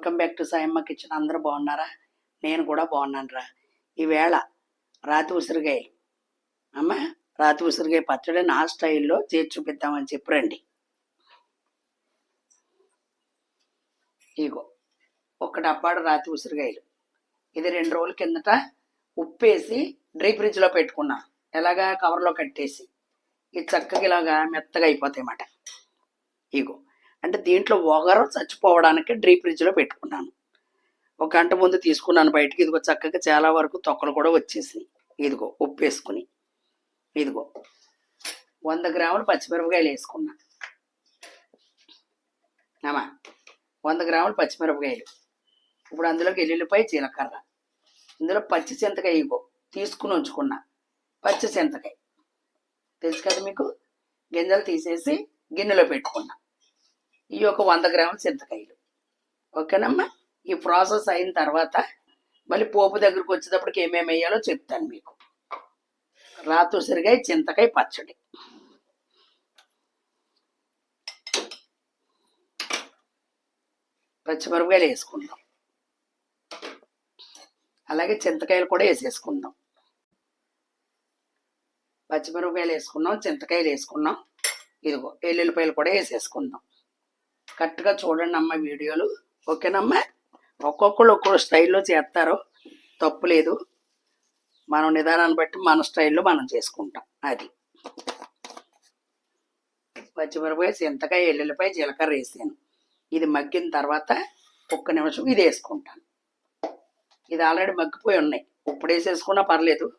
Welcome back to Sayamma kitchen. అందరూ బాగున్నారా? నేను కూడా బాగున్నాను రా ఈవేళ రాతి ఉసిరికాయలు అమ్మ రాతి ఉసిరికాయ పచ్చడి నా స్టైల్లో చేసి చూపిద్దామని చెప్పి రండి. ఇగో ఒక డబ్బాడు రాతి ఉసిరికాయలు ఇది రెండు రోజుల కిందట ఉప్పేసి డ్రై ఫ్రిడ్జ్లో పెట్టుకున్నా. ఎలాగా కవర్లో కట్టేసి. ఇది చక్కగా ఇలాగా మెత్తగా అయిపోతాయి అన్నమాట ఇగో అంటే దీంట్లో ఒగరు చచ్చిపోవడానికి డ్రీ ఫ్రిడ్జ్లో పెట్టుకున్నాను. ఒక గంట ముందు తీసుకున్నాను బయటికి. ఇదిగో చక్కగా చాలా వరకు తొక్కలు కూడా వచ్చేసినాయి. ఇదిగో ఉప్పు వేసుకుని. ఇదిగో వంద గ్రాములు పచ్చిమిరపకాయలు వేసుకున్నా. అమ్మా వంద గ్రాములు పచ్చిమిరపకాయలు. ఇప్పుడు అందులోకి ఎల్లుల్లిపాయ జీలకర్ర. ఇందులో పచ్చి చింతకాయ ఇగో తీసుకుని ఉంచుకున్నా. పచ్చి చింతకాయ. తెలుసు కదా మీకు? గింజలు తీసేసి గిన్నెలో పెట్టుకున్నా. ఈ ఒక వంద గ్రాముల చింతకాయలు. ఓకేనమ్మా? ఈ ప్రాసెస్ అయిన తర్వాత మళ్ళీ పోపు దగ్గరకు వచ్చేటప్పటికి ఏమేమి వేయాలో చెప్తాను మీకు. రాతుసిరిగాయ చింతకాయ పచ్చడి. పచ్చిమిరపకాయలు వేసుకుందాం. అలాగే చింతకాయలు కూడా వేసేసుకుందాం. పచ్చిమిరపకాయలు వేసుకున్నాం చింతకాయలు వేసుకున్నాం. ఇదిగో ఎల్లుల్లిపాయలు కూడా వేసేసుకుందాం. కరెక్ట్గా చూడండి అమ్మ వీడియోలు. ఓకేనమ్మా? ఒక్కొక్కరు ఒక్కో స్టైల్లో చేస్తారు. తప్పు లేదు. మనం నిదానాన్ని బట్టి మన స్టైల్లో మనం చేసుకుంటాం. అది. పచ్చిమిరపకాయ చింతకాయ ఎల్లుల్లిపాయ జీలకర్ర వేసాను. ఇది మగ్గిన తర్వాత ఒక్క నిమిషం ఇది వేసుకుంటాను. ఇది ఆల్రెడీ మగ్గిపోయి ఉన్నాయి. ఇప్పుడు వేసేసుకున్నా పర్లేదు.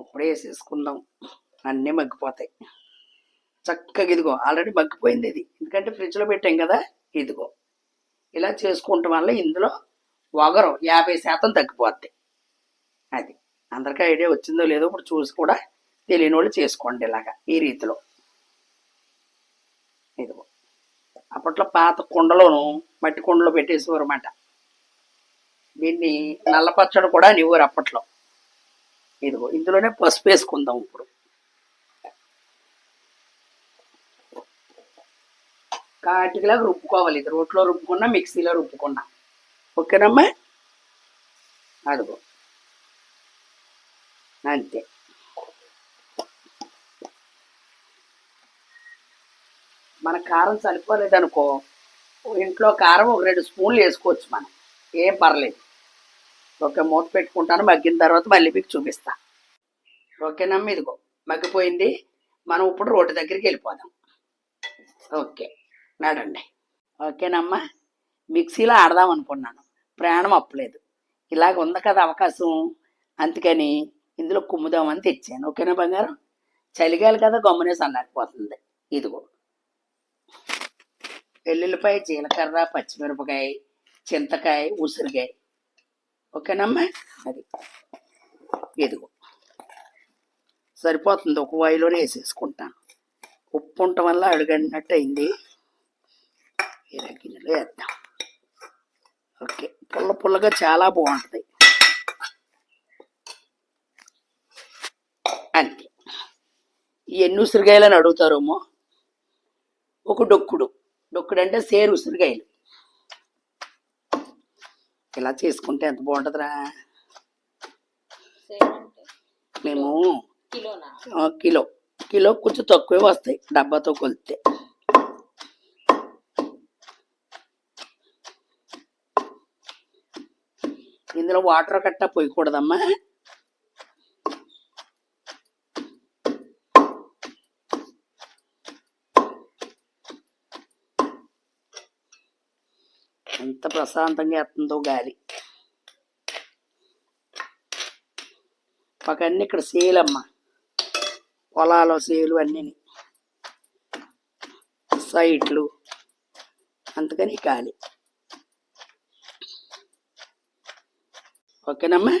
ఇప్పుడే వేసేసుకుందాం. అన్నీ మగ్గిపోతాయి. చక్కగా ఇదిగో ఆల్రెడీ మగ్గిపోయింది ఇది. ఎందుకంటే ఫ్రిడ్జ్లో పెట్టాం కదా ఇదిగో. ఇలా చేసుకుంటాం వల్ల ఇందులో వగరం యాభై శాతం తగ్గిపోద్ది. అది. అందరికీ ఐడియా వచ్చిందో లేదో ఇప్పుడు చూసి కూడా తెలియని వాళ్ళు చేసుకోండి ఇలాగా ఈ రీతిలో. ఇదిగో. అప్పట్లో పాత కుండలోను మట్టి కుండలో పెట్టేసేవారు అన్నమాట. దీన్ని నల్ల పచ్చడి కూడా అనివ్వరు అప్పట్లో. ఇదిగో ఇందులోనే పసుపు వేసుకుందాం ఇప్పుడు. కాటికిలాగా రుబ్బుకోవాలి. ఇది రోట్లో రుబ్బుకున్నా మిక్సీలో రుబ్బుకున్నా. ఓకేనమ్మా? అదిగో. అంతే. మన కారం సరిపోలేదనుకో ఇంట్లో కారం ఒక రెండు స్పూన్లు వేసుకోవచ్చు మనం. ఏం పర్లేదు. ఓకే మూత పెట్టుకుంటాను. మగ్గిన తర్వాత మళ్ళీ మీకు చూపిస్తా. ఓకేనమ్మా ఇదిగో. మగ్గిపోయింది. మనం ఇప్పుడు రోడ్డు దగ్గరికి వెళ్ళిపోదాం. ఓకే. నడండి. ఓకేనమ్మా? మిక్సీలో ఆడదాం అనుకున్నాను. ప్రాణం అప్పలేదు. ఇలాగ ఉంది కదా అవకాశం. అందుకని ఇందులో కుమ్ముదామని తెచ్చాను. ఓకేనా బంగారం? చలిగాలి కదా గమ్మునే సన్నారిపోతుంది ఇదిగో. వెల్లుల్లిపాయ జీలకర్ర పచ్చిమిరపకాయ చింతకాయ ఉసిరికాయ ఓకేనమ్మా? అది. ఇదిగో. సరిపోతుంది. ఒక వాయిలోనే వేసేసుకుంటాను. ఉప్పు ఉండటం వల్ల అడుగడినట్టు అయింది. ఇలా గిన్నెలో వేద్దాం. ఓకే పుల్ల పుల్లగా చాలా బాగుంటుంది. అంతే. ఎన్ని ఉసిరికాయలని అడుగుతారేమో? ఒక డొక్కుడు. డొక్కుడు అంటే సేరు ఉసిరికాయలు ఇలా చేసుకుంటే ఎంత బాగుంటుందిరా? మేము కిలో. కిలో కొంచెం తక్కువే వస్తాయి డబ్బాతో కొలితే. ఇందులో వాటర్ కట్ట పోయకూడదమ్మా. ఎంత ప్రశాంతంగా ఎత్తుందో గాలి. పక్కన్ని ఇక్కడ సేలమ్మ. పొలాలు సేలు అన్నీ సైట్లు. అందుకని గాలి. ఓకేనమ్మా?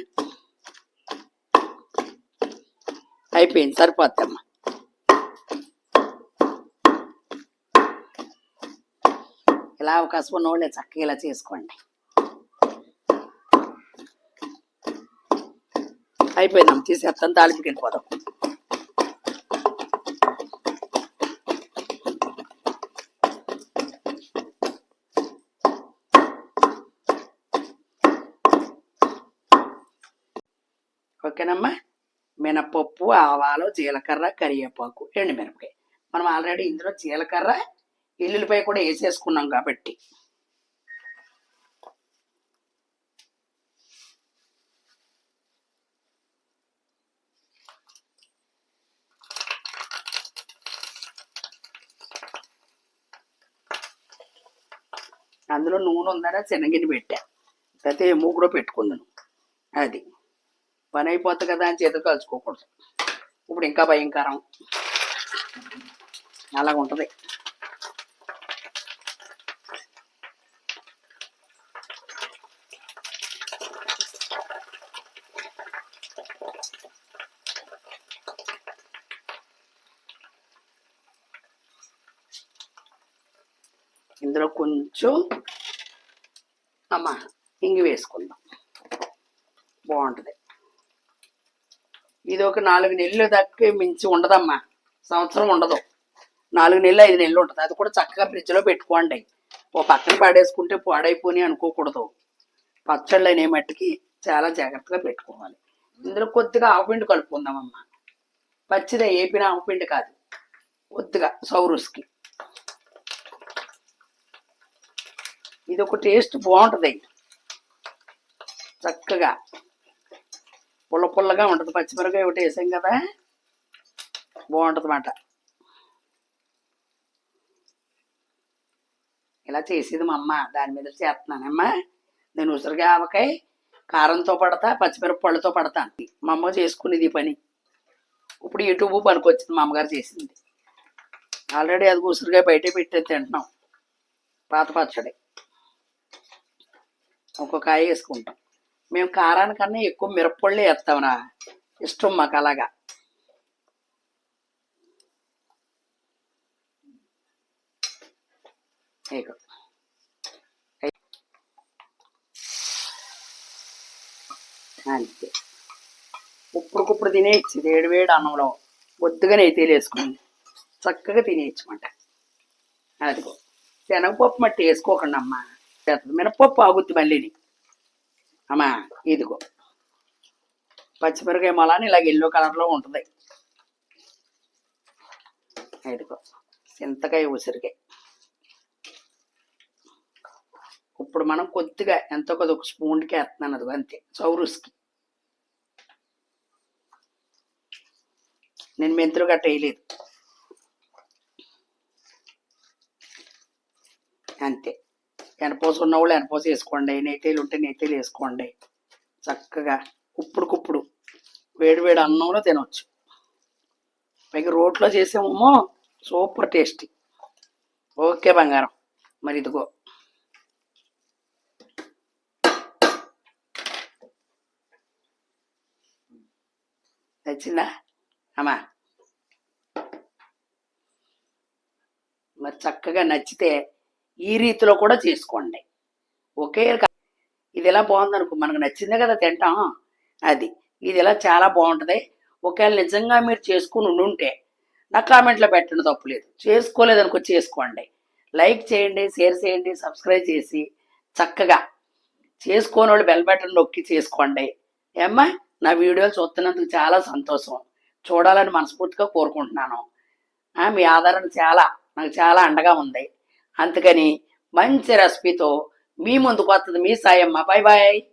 అయిపోయింది సరిపోద్దమ్మా. ఇలా అవకాశం ఉన్న వాళ్ళే చక్కగా ఇలా చేసుకోండి. అయిపోయిందమ్మ తీసేస్తాను తాలిపికి వెళ్ళిపోదాం. ఓకేనమ్మా మినపప్పు ఆవాలు జీలకర్ర కరివేపాకు ఎండుమిరపకాయ మనం ఆల్రెడీ ఇందులో జీలకర్ర ఎల్లుల్లిపాయ కూడా వేసేసుకున్నాం కాబట్టి. అందులో నూనె ఉందనే శనగిని పెట్టా. లేకపోతే ఏమో కూడా పెట్టుకుందాను. అది. పని అయిపోతుంది కదా అని చేతులు కలుసుకోకూడదు ఇప్పుడు ఇంకా భయంకరం. అలాగ ఉంటుంది. ఇందులో కొంచెం అమ్మ ఇంగి వేసుకుందాం. బాగుంటుంది. ఇది ఒక నాలుగు నెలలు దాకా మించి ఉండదమ్మా. సంవత్సరం ఉండదు. నాలుగు నెలలు ఐదు నెలలు ఉంటుంది. అది కూడా చక్కగా ఫ్రిడ్జ్లో పెట్టుకోండి. ఓ పక్కన పాడేసుకుంటే పాడైపోని అనుకోకూడదు. పచ్చళ్ళు అనే మట్టికి చాలా జాగ్రత్తగా పెట్టుకోవాలి. ఇందులో కొద్దిగా ఆవుపిండి కలుపుకుందామమ్మా. పచ్చిదే ఏపిన ఆవుపిండి కాదు. కొద్దిగా సౌరుస్కి. ఇది ఒక టేస్ట్ బాగుంటుంది. చక్కగా. పుల్ల పుల్లగా ఉంటుంది. పచ్చిమిరపకాయ ఒకటి వేసాం కదా బాగుంటుంది అన్నమాట ఇలా చేసేది మా అమ్మ. దాని మీద చేస్తున్నానమ్మా. నేను ఉసిరిగా ఆవకాయ కారంతో పడతా పచ్చిమిరప పళ్ళతో పడతా. మా అమ్మ చేసుకునేది ఈ పని. ఇప్పుడు యూట్యూబ్ పనికొచ్చింది మా అమ్మగారు చేసింది. ఆల్రెడీ అది ఉసిరిగా బయటే పెట్టి తింటున్నాం. పాత పచ్చడి. ఒక్కొక్క కాయ వేసుకుంటాం. మేము కారానికన్నా ఎక్కువ మిరప్పొళ్ళే వేస్తామరా ఇష్టం మాకు అలాగా. అంతే. ఉప్పుడుకుప్పుడు తినేయచ్చు. వేడి వేడి అన్నంలో బొద్దుగా నెయ్యి వేసుకుని చక్కగా తినేయచ్చు మాట. అదిగో. శనగపప్పు మట్టి వేసుకోకండి అమ్మ మినపప్పు ఆగుద్ది మళ్ళీని. అమ్మా ఇదిగో. పచ్చిమిరకాయ మొలాని ఇలాగ ఎల్లో కలర్లో ఉంటుంది. ఇదిగో చింతకాయ ఉసిరికాయ. ఇప్పుడు మనం కొద్దిగా ఎంతో కొద్ది ఒక స్పూన్కి వేస్తున్నాను అది అంతే. చౌరుస్కి. నేను మెంతులు గట్ట వేయలేదు. అంతే. ఎనపోసు ఉన్న వాళ్ళు ఎనపోసు వేసుకోండి. నెయ్యిలు ఉంటే నెయ్యిలు వేసుకోండి. చక్కగా ఉప్పుడు కుప్పుడు వేడి వేడి అన్నంలో తినొచ్చు. పైగా రోట్లో చేసామేమో సూపర్ టేస్టీ. ఓకే బంగారం. మరి ఇదిగో. నచ్చిందా? అమ్మా. మరి చక్కగా నచ్చితే ఈ రీతిలో కూడా చేసుకోండి. ఒకే ఇది ఎలా బాగుంది అనుకో మనకు నచ్చిందే కదా తింటాం. అది. ఇది ఇలా చాలా బాగుంటుంది. ఒకవేళ నిజంగా మీరు చేసుకుని ఉండుంటే నా కామెంట్లో పెట్టండి తప్పులేదు చేసుకోలేదు అనుకో చేసుకోండి. లైక్ చేయండి షేర్ చేయండి సబ్స్క్రైబ్ చేసి చక్కగా చేసుకోని వాళ్ళు బెల్ బటన్ నొక్కి చేసుకోండి. ఏమ్మా నా వీడియోలు చూస్తున్నందుకు చాలా సంతోషం. చూడాలని మనస్ఫూర్తిగా కోరుకుంటున్నాను. ఆ, మీ ఆధారం చాలా నాకు చాలా అండగా ఉంది. అందుకని మంచి రెసిపీతో మీ ముందుకు వస్తుంది మీ సాయమ్మ. Bye bye